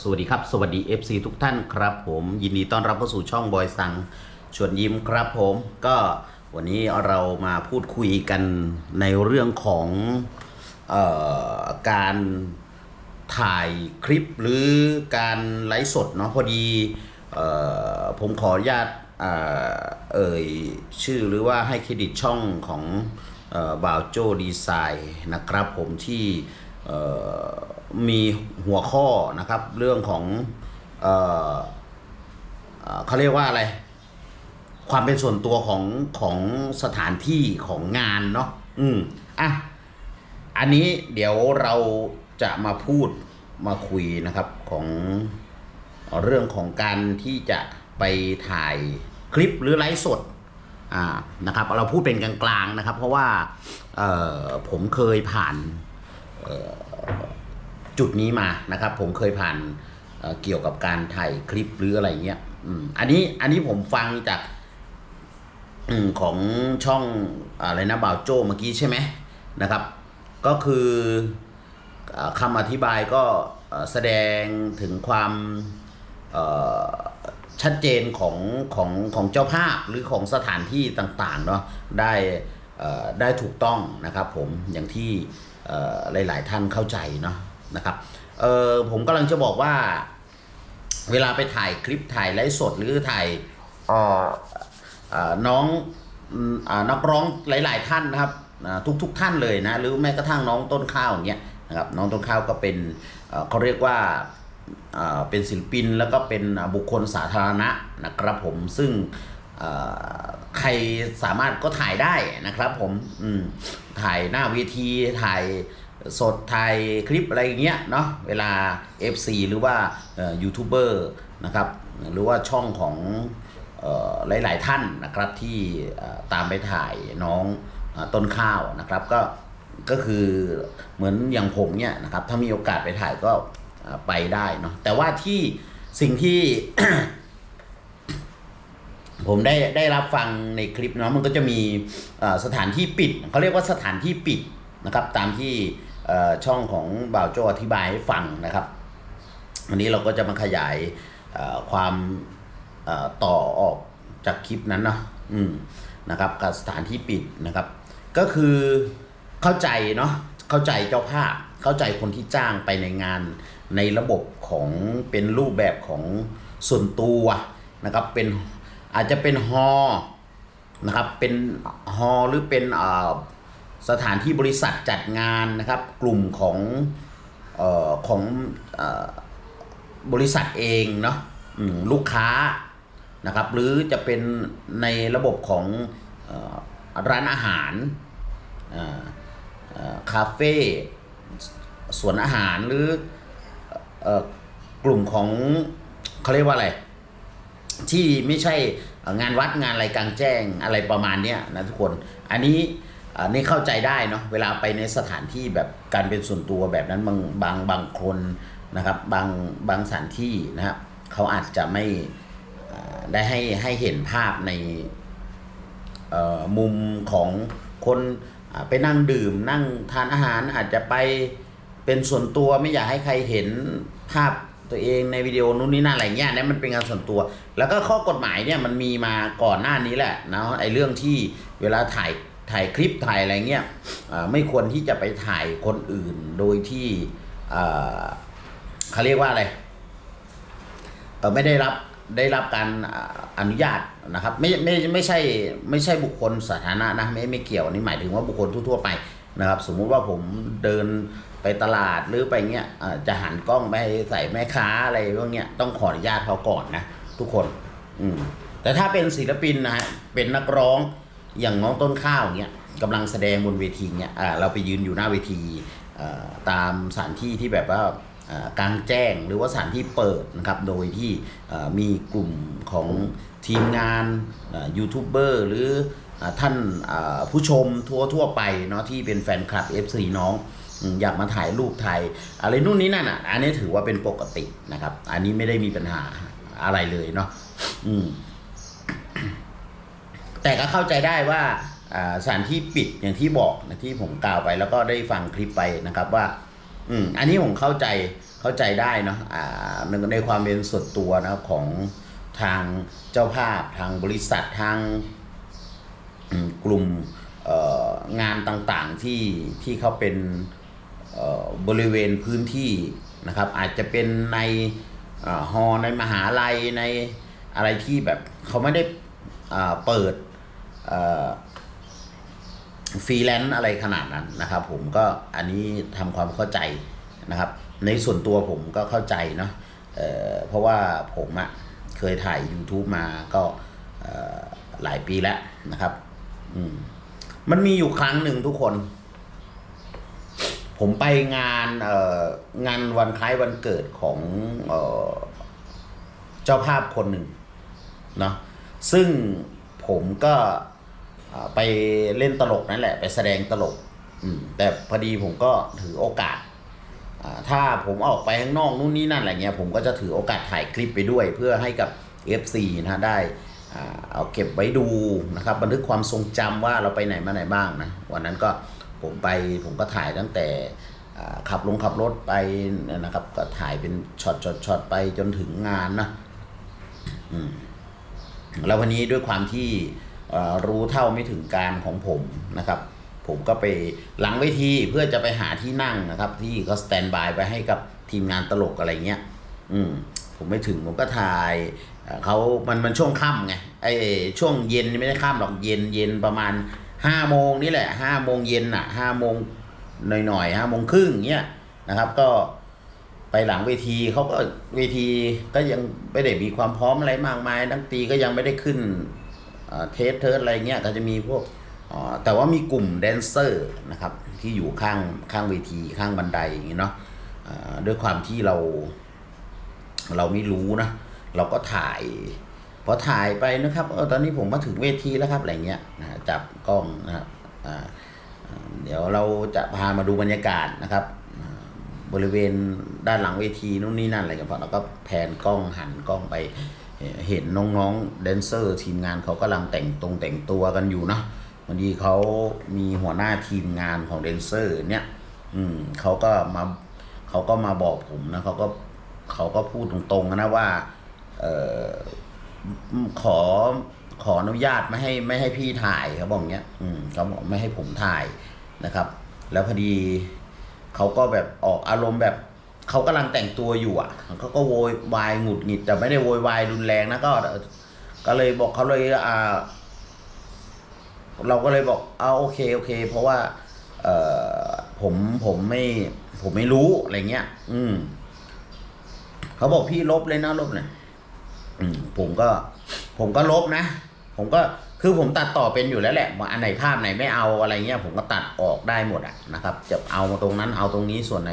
สวัสดีครับ สวัสดี FC ทุกท่านครับผมยินดีต้อนรับเข้าสู่ช่องบอยสังชวนยิ้มครับผมก็วันนี้เรามาพูดคุยกันในเรื่องของออการถ่ายคลิปหรือการไลฟ์สดเนาะพอดีออผมขออนุญาตเอ่ยชื่อหรือว่าให้เครดิตช่องของอ่อบาวโจดีไซน์นะครับผมที่ มีหัวข้อนะครับ เรื่องของเออเออเขาเรียกว่าอะไร ความเป็นส่วนตัวของของสถานที่ของงานเนาะอืมอะอันนี้เดี๋ยวเราจะมาพูดมาคุยนะครับของเรื่องของการที่จะไปถ่ายคลิปหรือไลฟ์สดอ่านะครับ เราพูดเป็นกลางๆนะครับ เพราะว่าเออผมเคยผ่าน จุดนี้มานะครับ ผมเคยผ่านเเกี่ยวกับการถ่ายคลิปหรืออะไรเงี้ยอืมอันนี้อันนี้ผมฟังจากอของช่องอะไรนะบ่าวโจเมื่อกี้ใช่ไหมนะครับ ก็คืออคำอธิบายก็แสดงถึงความชัดเจนของของของเจ้าภาพหรือของสถานที่ต่างๆเนาะได้ได้ถูกต้องนะครับผมอย่างที่ หลาย ๆ ท่านเข้าใจเนาะนะครับเออผมกำลังจะบอกว่า เวลาไปถ่ายคลิปถ่ายไลฟ์สดหรือถ่ายน้องอนักร้องหลาย ๆ ท่านนะครับทุกทุกๆท่านเลยนะหรือแม้กระทั่งน้องต้นข้าวอย่างเงี้ยนะครับน้องต้นข้าวก็เป็นเขาเรียกว่าเป็นศิลปินแล้วก็เป็นบุคคลสาธารณะนะครับผมซึ่ง ใครสามารถก็ถ่ายได้นะครับ ผมอืมถ่ายหน้าเวทีถ่ายสดถ่ายคลิปอะไรอย่างเงี้ยเนาะเวลา FC หรือว่ายูทูบเบอร์นะครับหรือว่าช่องของออหลาย ๆ ท่านนะครับที่ตามไปถ่ายน้องต้นข้าวนะครับก็ก็คือเหมือนอย่างผมเนี่ยนะครับถ้ามีโอกาสไปถ่ายก็ไปได้เนาะแต่ว่าที่สิ่งที่ ผมได้ได้รับฟังในคลิปเนาะมันก็จะมีสถานที่ปิดเขาเรียกว่าสถานที่ปิดนะครับ ตามที่ช่องของบ่าวโจอธิบายให้ฟังนะครับวันนี้เราก็จะมาขยายความต่อออกจากคลิปนั้นเนาะอืมนะครับกับสถานที่ปิดนะครับ ก็คือเข้าใจเนาะเข้าใจเจ้าภาพเข้าใจคนที่จ้างไปในงานในระบบของเป็นรูปแบบของส่วนตัวนะครับเป็น อาจจะเป็นฮอล์นะครับเป็นฮอล์หรือเป็นสถานที่บริษัทจัดงานนะครับ กลุ่มของออของออบริษัทเองเนาะลูกค้านะครับ หรือจะเป็นในระบบของออร้านอาหารคาเฟ่สวนอาหารหรือออกลุ่มของเขาเรียกว่าอะไร ที่ไม่ใช่งานวัดงานอะไรกลางแจ้งอะไรประมาณเนี้ยนะทุกคน อันนี้อ่านี่เข้าใจได้เนาะเวลาไปในสถานที่แบบการเป็นส่วนตัวแบบนั้นบางบางบางคนนะครับบางบางสถานที่นะครับเขาอาจจะไม่ได้ให้ให้เห็นภาพในมุมของคนไปนั่งดื่มนั่งทานอาหารอาจจะไปเป็นส่วนตัวไม่อยากให้ใครเห็นภาพ ตัวเองในวิดีโอนู้นนี่นั่นอะไรเงี้ยเนี่ยมันเป็นงานส่วนตัว แล้วก็ข้อกฎหมายเนี่ยมันมีมาก่อนหน้านี้แหละนะไอ้เรื่องที่เวลาถ่ายถ่ายคลิปถ่ายอะไรเงี้ยไม่ควรที่จะไปถ่ายคนอื่นโดยที่เขาเรียกว่าอะไรไม่ได้รับได้รับการอนุญาตนะครับไม่ไม่ไม่ใช่ไม่ใช่บุคคลสาธารณะนะไม่ไม่เกี่ยวอันนี่หมายถึงว่าบุคคลทั่วๆไปนะครับ สมมุติว่าผมเดิน ไปตลาดหรือไปเงี้ยจะหันกล้องไปใส่แม่ค้าอะไรพวกเนี้ยต้องขออนุญาตเขาก่อนนะทุกคน อืมแต่ถ้าเป็นศิลปินนะฮะเป็นนักร้องอย่างน้องต้นข้าวเงี้ยกำลังแสดงบนเวทีเงี้ยเราไปยืนอยู่หน้าเวทีตามสถานที่ที่แบบว่ากลางแจ้งหรือว่าสถานที่เปิดนะครับ โดยที่มีกลุ่มของทีมงานยูทูบเบอร์หรือท่านผู้ชมทั่วทั่วไปเนาะที่เป็นแฟนคลับ FC น้อง อยากมาถ่ายรูปถ่ายอะไรนู่นนี่นั่นอะ อันนี้ถือว่าเป็นปกตินะครับ อันนี้ไม่ได้มีปัญหาอะไรเลยเนาะอืม แต่ก็เข้าใจได้ว่าสถานที่ปิดอย่างที่บอกนะที่ผมกล่าวไปแล้วก็ได้ฟังคลิปไปนะครับว่า อืม อันนี้ผมเข้าใจเข้าใจได้เนาะอ่าในในความเป็นส่วนตัวนะของทางเจ้าภาพทางบริษัททางกลุ่มงานต่างๆที่ที่เขาเป็น บริเวณพื้นที่นะครับ อาจจะเป็นในอฮอในมหาลัยในอะไรที่แบบเขาไม่ได้เปิดฟรีแลนซ์อะไรขนาดนั้นนะครับ ผมก็อันนี้ทำความเข้าใจนะครับ ในส่วนตัวผมก็เข้าใจเนาะเเพราะว่าผมอะเคยถ่าย YouTube มาก็หลายปีแล้วนะครับมมันมีอยู่ครั้งหนึ่งทุกคน ผมไปงานเองานวันคล้ายวันเกิดของเจ้าภาพคนหนึ่งเนาะซึ่งผมก็ไปเล่นตลกนั่นแหละ ไปแสดงตลกแต่พอดีผมก็ถือโอกาส ถ้าผมออกไปข้างนอกนู่นนี่นั่นอะไรเงี้ยผมก็จะถือโอกาสถ่ายคลิปไปด้วย เพื่อให้กับ FC นะได้เอาเก็บไว้ดูนะครับ บันทึกความทรงจำว่าเราไปไหนมาไหนบ้างนะวันนั้นก็ ผมไปผมก็ถ่ายตั้งแต่ขับลงขับรถไปนะครับ ก็ถ่ายเป็นช็อตช็อตช็อตไปจนถึงงานนะแล้ววันนี้ด้วยความที่รู้เท่าไม่ถึงการของผมนะครับ ผมก็ไปหลังเวทีเพื่อจะไปหาที่นั่งนะครับ ที่เขาสแตนบายไปให้กับทีมงานตลกอะไรเงี้ยอืมผมไม่ถึงผมก็ถ่ายเขามันมันช่วงค่ำไงไอช่วงเย็นไม่ได้ค่ำหรอกเย็นเย็นประมาณ ห้าโมงนี่แหละห้าโมงเย็นอะห้าโมงหน่อยหน่อยห้าโมงครึ่งเงี้ยนะครับ ก็ไปหลังเวทีเขาก็เวทีก็ยังไม่ได้มีความพร้อมอะไรมากมายนักตีก็ยังไม่ได้ขึ้นเทสเทิร์สอะไรเงี้ยก็จะมีพวกแต่ว่ามีกลุ่มแดนเซอร์นะครับที่อยู่ข้างข้างเวทีข้างบันไดอย่างงี้เนาะด้วยความที่เรา เราไม่รู้นะ เราก็ถ่าย พอถ่ายไปนะครับเออตอนนี้ผมมาถึงเวทีแล้วครับอะไรเงี้ยนะจับกล้องนะครับเดี๋ยวเราจะพามาดูบรรยากาศนะครับ บริเวณด้านหลังเวทีนู่นนี่นั่นอะไรกันพอแล้วก็แผนกล้องหันกล้องไปเห็นน้องๆแดนเซอร์ทีมงานเขากำลังแต่งตรงแต่งตัวกันอยู่นะบางทีเขามีหัวหน้าทีมงานของแดนเซอร์เนี่ยอืมเขาก็มาเขาก็มาบอกผมนะเขาก็เขาก็พูดตรงๆนะว่า เออ ขอขออนุญาตไม่ให้ไม่ให้พี่ถ่ายเขาบอกเงี้ย อืมเขาบอกไม่ให้ผมถ่ายนะครับ แล้วพอดีเขาก็แบบออกอารมณ์แบบเขากำลังแต่งตัวอยู่อะเขาก็โวยวายหงุดหงิด แต่ไม่ได้โวยวายรุนแรงนะก็ ก็เลยบอกเขาเลยอ่า เราก็เลยบอกเอาโอเคโอเค เพราะว่า เอ่อผมผมไม่ ผมไม่รู้อะไรเงี้ย อืมเขาบอกพี่ลบเลยนะลบเลย ผมก็ ผมก็ลบนะ ผมก็คือผมตัดต่อเป็นอยู่แล้วแหละว่าอันไหนภาพไหนไม่เอาอะไรเงี้ย ผมก็ตัดออกได้หมดอะนะครับ จะเอาตรงนั้นเอาตรงนี้ส่วนไหน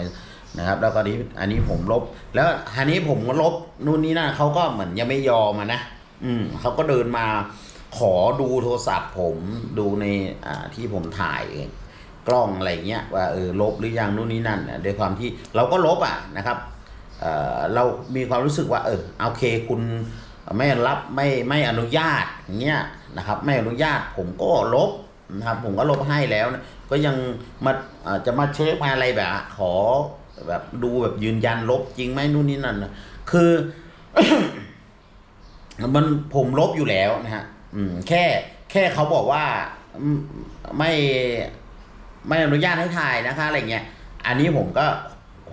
นะครับ แล้วก็นี้อันนี้ผมลบ แล้วอันนี้ผมก็ลบนู่นนี่นั่นเขาก็เหมือนยังไม่ยอมอะนะ อืมเขาก็เดินมาขอดูโทรศัพท์ผมดูในอ่าที่ผมถ่ายกล้องอะไรเงี้ยว่าเออลบหรือยังนู่นนี่นั่นนะด้วยความที่เราก็ลบอะนะครับ เรามีความรู้สึกว่าเออโอเคคุณไม่รับไม่ไม่อนุญาตเงี้ยนะครับไม่อนุญาตผมก็ลบนะครับผมก็ลบให้แล้วนะก็ยังมาจะมาเช็คมาอะไรแบบขอแบบดูแบบยืนยันลบจริงไหมนู่นนี่นั่นนะคือมันผมลบอยู่แล้วนะฮะอืมแค่แค่เขาบอกว่าไม่ไม่อนุญาตให้ถ่ายนะคะอะไรเงี้ย อันนี้ผมก็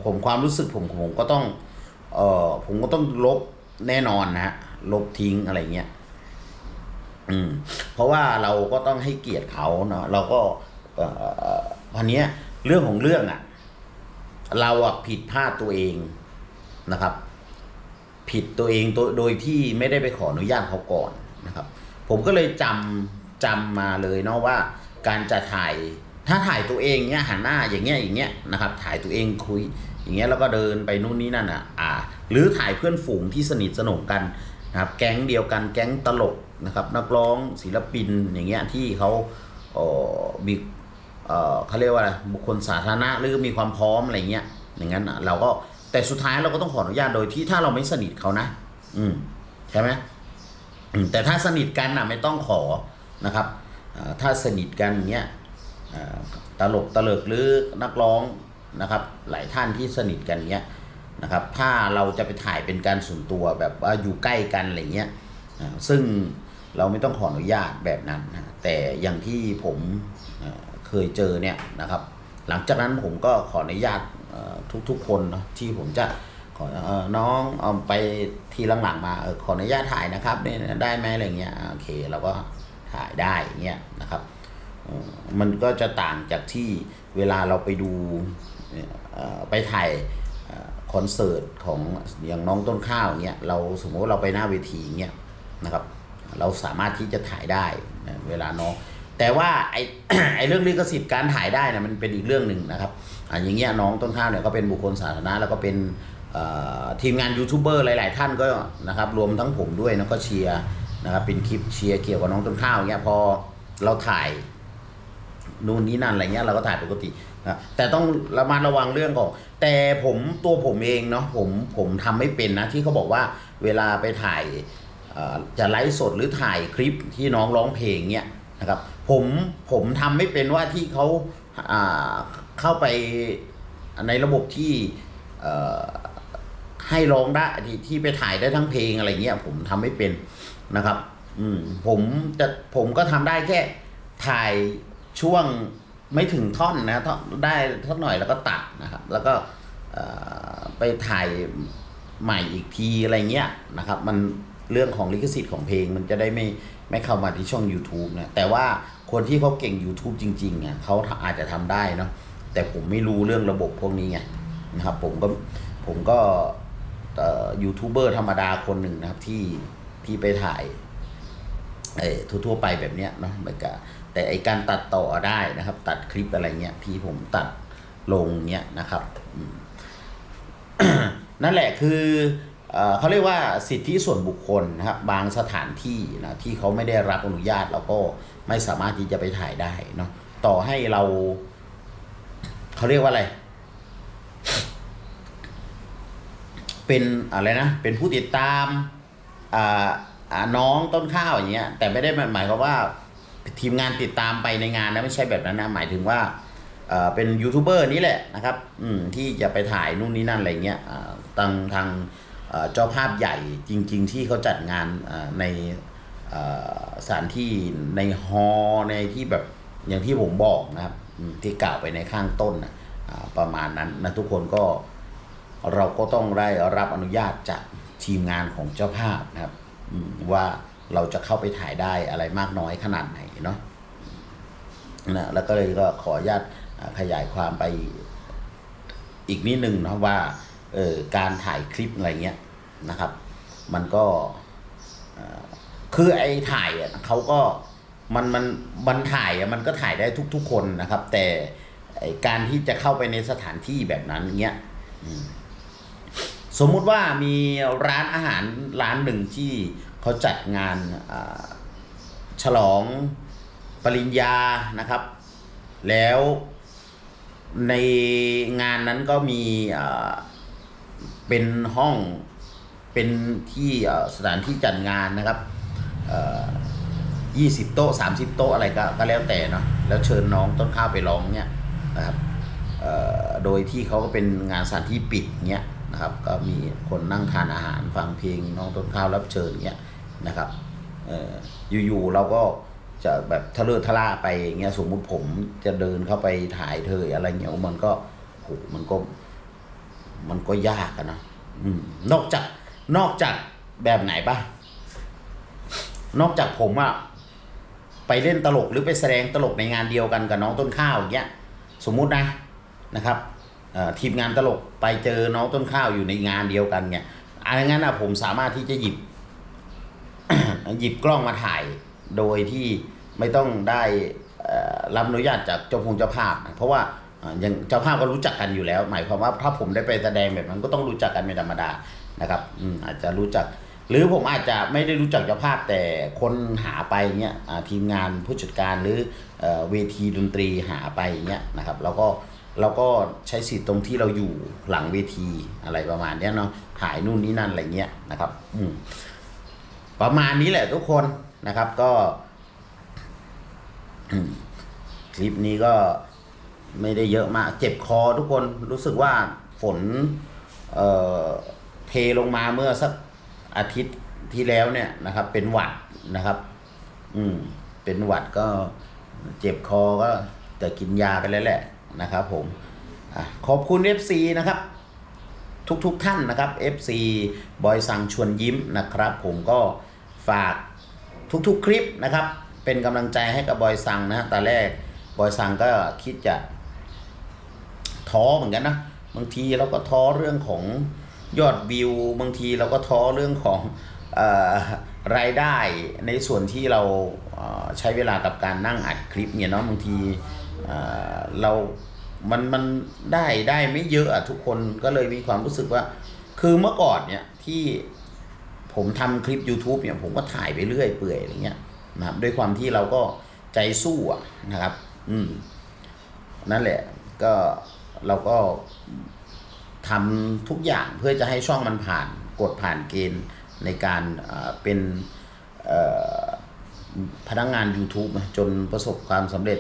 ผมความรู้สึกผมผมก็ต้อง เออผมก็ต้องลบแน่นอนนะฮะลบทิ้งอะไรเงี้ยอืม เพราะว่าเราก็ต้องให้เกียรติเขาเนาะเราก็เอ่อพันเนี้ยเรื่องของเรื่องอะเราอะผิดพลาดตัวเองนะครับ ผิดตัวเองตัวโดยที่ไม่ได้ไปขออนุญาตเขาก่อนนะครับ ผมก็เลยจำจำมาเลยเนาะว่า การจะถ่าย ถ้าถ่ายตัวเองเนี้ยหันหน้าอย่างเงี้ยอย่างเงี้ยนะครับ ถ่ายตัวเองคุย อย่างเงี้ยแล้วก็เดินไปนู่นนี่นั่นอะอ่า หรือถ่ายเพื่อนฝูงที่สนิทสนมกันนะครับ แก๊งเดียวกันแก๊งตลกนะครับนักร้องศิลปินอย่างเงี้ยที่เขาเออมีเออเขาเรียกว่าอะไรบุคคลสาธารณะหรือมีความพร้อมอะไรเงี้ยอย่างนั้นอะเราก็แต่สุดท้ายเราก็ต้องขออนุญาตโดยที่ถ้าเราไม่สนิทเขานะ อืมใช่ไหมแต่ถ้าสนิทกันอะไม่ต้องขอนะครับถ้าสนิทกันอย่างเงี้ย ตลกตลกหรือนักร้องนะครับ หลายท่านที่สนิทกันเนี้ยนะครับ ถ้าเราจะไปถ่ายเป็นการส่วนตัวแบบว่าอยู่ใกล้กันอะไรเงี้ยซึ่งเราไม่ต้องขออนุญาตแบบนั้นนะแต่อย่างที่ผมเคยเจอเนี่ยนะครับ หลังจากนั้นผมก็ขออนุญาตทุกๆคนนะที่ผมจะขอเอ่อน้องเอาไปทีหลังๆมาออขออนุญาตถ่ายนะครับได้ไหมอะไรเงี้ยโอเคเราก็ถ่ายได้เงี้ยนะครับ มันก็จะต่างจากที่เวลาเราไปดูไปถ่ายคอนเสิร์ตของอย่างน้องต้นข้าวเงี้ยเราสมมติเราไปหน้าเวทีเงี้ยนะครับ เราสามารถที่จะถ่ายได้เวลาน้องแต่ว่าไอ้ไอเรื่องลิขสิทธิ์การถ่ายได้นะมันเป็นอีกเรื่องหนึ่งนะครับอ่าอย่างเงี้ยน้องต้นข้าวเนี่ยก็เป็นบุคคลสาธารณะแล้วก็เป็นทีมงานยูทูบเบอร์หลาย ๆ ท่านก็นะครับรวมทั้งผมด้วยนะก็เชียร์นะครับเป็นคลิปเชียร์เกี่ยวกับน้องต้นข้าวเงี้ยพอเราถ่าย นู่นนี่นั่นอะไรเงี้ยเราก็ถ่ายปกตินะแต่ต้องระมัดระวังเรื่องของ แต่ผมตัวผมเองเนาะผมผมทำไม่เป็นนะที่เขาบอกว่าเวลาไปถ่ายจะไลฟ์สดหรือถ่ายคลิปที่น้องร้องเพลงเนี่ยนะครับผมผมทำไม่เป็นว่าที่เขาเข้าไปในระบบที่ให้ร้องได้ที่ไปถ่ายได้ทั้งเพลงอะไรเงี้ยผมทำไม่เป็นนะครับ อืมผมจะผมก็ทำได้แค่ถ่าย ช่วงไม่ถึงท่อนนะท่อนได้สักหน่อยแล้วก็ตัดนะครับ แล้วก็ไปถ่ายใหม่อีกทีอะไรเงี้ยนะครับ มันเรื่องของลิขสิทธิ์ของเพลงมันจะได้ไม่ไม่เข้ามาที่ช่อง YouTube นะแต่ว่าคนที่เขาเก่ง YouTube จริงๆอะเขาอาจจะทำได้เนาะแต่ผมไม่รู้เรื่องระบบพวกนี้ไงนะครับผมก็ผมก็ยูทูบเบอร์ธรรมดาคนหนึ่งนะครับที่ที่ไปถ่ายเออทั่วๆไปแบบเนี้ยเนาะเหมือนกับ แต่ไอการตัดต่อได้นะครับ ตัดคลิปอะไรเงี้ยที่ผมตัดลงเนี้ยนะครับนั่นแหละคือเขาเรียกว่าสิทธิส่วนบุคคลนะครับ บางสถานที่นะที่เขาไม่ได้รับอนุญาตเราก็ไม่สามารถที่จะไปถ่ายได้เนาะต่อให้เราเขาเรียกว่าอะไร เป็นอะไรนะ เป็นผู้ติดตามอ่าอ่าน้องต้นข้าวอย่างเงี้ยแต่ไม่ได้หมายความว่า ทีมงานติดตามไปในงานนะไม่ใช่แบบนั้นนะหมายถึงว่าเป็นยูทูบเบอร์นี่แหละนะครับที่จะไปถ่ายนู่นนี่นั่นอะไรเงี้ยทางทางเจ้าภาพใหญ่จริง ๆ ที่เขาจัดงานในสถานที่ในฮอลในที่แบบอย่างที่ผมบอกนะครับที่กล่าวไปในข้างต้นนะประมาณนั้นนะทุกคนก็เราก็ต้องได้รับอนุญาตจากทีมงานของเจ้าภาพนะครับว่า เราจะเข้าไปถ่ายได้อะไรมากน้อยขนาดไหนเนาะนะแล้วก็เลยก็ขออนุญาตขยายความไปอีกนิดนึงนะว่าเออการถ่ายคลิปอะไรเงี้ยนะครับ มันก็คือไอ้ถ่ายอะเขาก็มันมันมันถ่ายอะมันก็ถ่ายได้ทุก ๆ คนนะครับ แต่การที่จะเข้าไปในสถานที่แบบนั้นเงี้ยสมมุติว่ามีร้านอาหารร้านหนึ่งที่ เขาจัดงานฉลองปริญญานะครับ แล้วในงานนั้นก็มีเป็นห้องเป็นที่สถานที่จัดงานนะครับยี่สิบโต๊ะสามสิบโต๊ะอะไรก็ก็แล้วแต่เนาะแล้วเชิญน้องต้นข้าวไปร้องเนี่ยนะครับโดยที่เขาก็เป็นงานสถานที่ปิดเงี้ยนะครับ ก็มีคนนั่งทานอาหารฟังเพลงน้องต้นข้าวรับเชิญเงี้ย นะครับอยู่ๆเราก็จะแบบทะเลอทะล่าไปอย่างเงี้ยสมมุติผมจะเดินเข้าไปถ่ายเธออะไรเงี้ยมันก็โหมันก็ มันก็ยากนะอืมนอกจากนอกจากแบบไหนปะนอกจากผมอะไปเล่นตลกหรือไปแสดงตลกในงานเดียวกันกับน้องต้นข้าวอย่างเงี้ยสมมุตินะนะครับทีมงานตลกไปเจอน้องต้นข้าวอยู่ในงานเดียวกันเนี่ยอันนั้นนะผมสามารถที่จะหยิบ หยิบกล้องมาถ่ายโดยที่ไม่ต้องได้รับอนุญาตจากเจ้าพงเจ้าภาพ เพราะว่าอย่างเจ้าภาพก็รู้จักกันอยู่แล้ว หมายความว่าถ้าผมได้ไปแสดงแบบนั้นก็ต้องรู้จักกันเป็นธรรมดานะครับอืมอาจจะรู้จัก หรือผมอาจจะไม่ได้รู้จักเจ้าภาพแต่คนหาไปเงี้ยทีมงานผู้จัดการหรือเอ่อเวทีดนตรีหาไปเงี้ยนะครับแล้วก็เราก็ใช้สิทธิ์ตรงที่เราอยู่หลังเวทีอะไรประมาณเนี้ยเนาะถ่ายนู่นนี่นั่นอะไรเงี้ยนะครับ อืม ประมาณนี้แหละทุกคนนะครับก็ คลิปนี้ก็ไม่ได้เยอะมาก เจ็บคอทุกคนรู้สึกว่าฝนเอ่อเทลงมาเมื่อสักอาทิตย์ที่แล้วเนี่ยนะครับ เป็นหวัดนะครับ อืม เป็นหวัดก็เจ็บคอก็จะกินยาไปแล้วแหละนะครับผมอขอบคุณ FC นะครับ ทุกๆทท่านนะครับ FC บอยสังชวนยิ้มนะครับ ผมก็ฝากทุกๆคลิปนะครับ เป็นกำลังใจให้กับบอยสังนะตอนแรกบอยสังก็คิดจะท้อเหมือนกันนะบางทีเราก็ท้อเรื่องของยอดวิว บางทีเราก็ท้อเรื่องของออรายได้ในส่วนที่เราเใช้เวลากับการนั่งอัดคลิปเนี่ยเนาะบางทีเรา มันมันได้ได้ไม่เยอะอะทุกคนก็เลยมีความรู้สึกว่า คือเมื่อก่อนเนี่ยที่ผมทำคลิป YouTube เนี่ยผมก็ถ่ายไปเรื่อยเปื่อยอะไรเงี้ยนะครับด้วยความที่เราก็ใจสู้อะนะครับ อืม นั่นแหละ ก็เราก็ทำทุกอย่างเพื่อจะให้ช่องมันผ่านกดผ่านเกณฑ์ในการเป็น พนักงาน YouTube นะจนประสบความสำเร็จ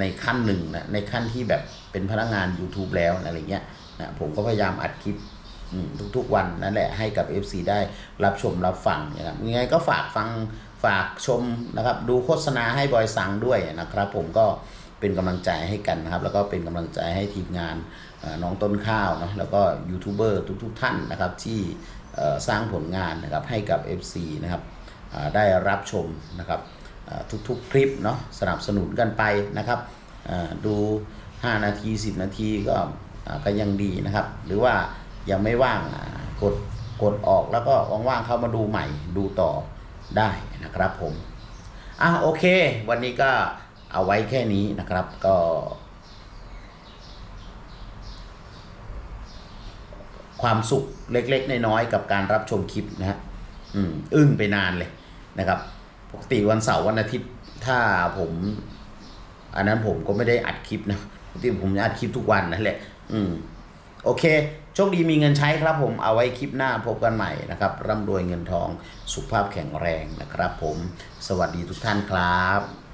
ในขั้นหนึ่งนะในขั้นที่แบบเป็นพนักงาน YouTube แล้วนะอะไรเงี้ยนะผมก็พยายามอัดคลิปทุกๆวันนั่นแหละให้กับ FC ได้รับชมรับฟังนะครับยังไงก็ฝากฟังฝากชมนะครับ ดูโฆษณาให้บอยสังด้วยนะครับ ผมก็เป็นกำลังใจให้กันนะครับ แล้วก็เป็นกำลังใจให้ทีมงานน้องต้นข้าวนะแล้วก็ยูทูบเบอร์ทุกๆท่านนะครับที่สร้างผลงานนะครับให้กับ FC นะครับได้รับชมนะครับ ทุกๆ คลิปเนาะสนับสนุนกันไปนะครับดู 5 นาที 10 นาทีก็ก็ยังดีนะครับ หรือว่ายังไม่ว่างกดกดออกแล้วก็ว่างๆเข้ามาดูใหม่ดูต่อได้นะครับผมอะโอเค วันนี้ก็เอาไว้แค่นี้นะครับก็ ความสุขเล็กๆน้อยๆกับการรับชมคลิปนะฮะอืมอึ้งไปนานเลยนะครับ กติวันเสาร์วันอาทิตย์ถ้าผม อันนั้นผมก็ไม่ได้อัดคลิปนะปกติผมจะอัดคลิปทุกวันนั่นแหละ อืม โอเค โชคดีมีเงินใช้ครับ ผมเอาไว้คลิปหน้าพบกันใหม่นะครับ ร่ำรวยเงินทอง สุขภาพแข็งแรงนะครับ ผม สวัสดีทุกท่านครับ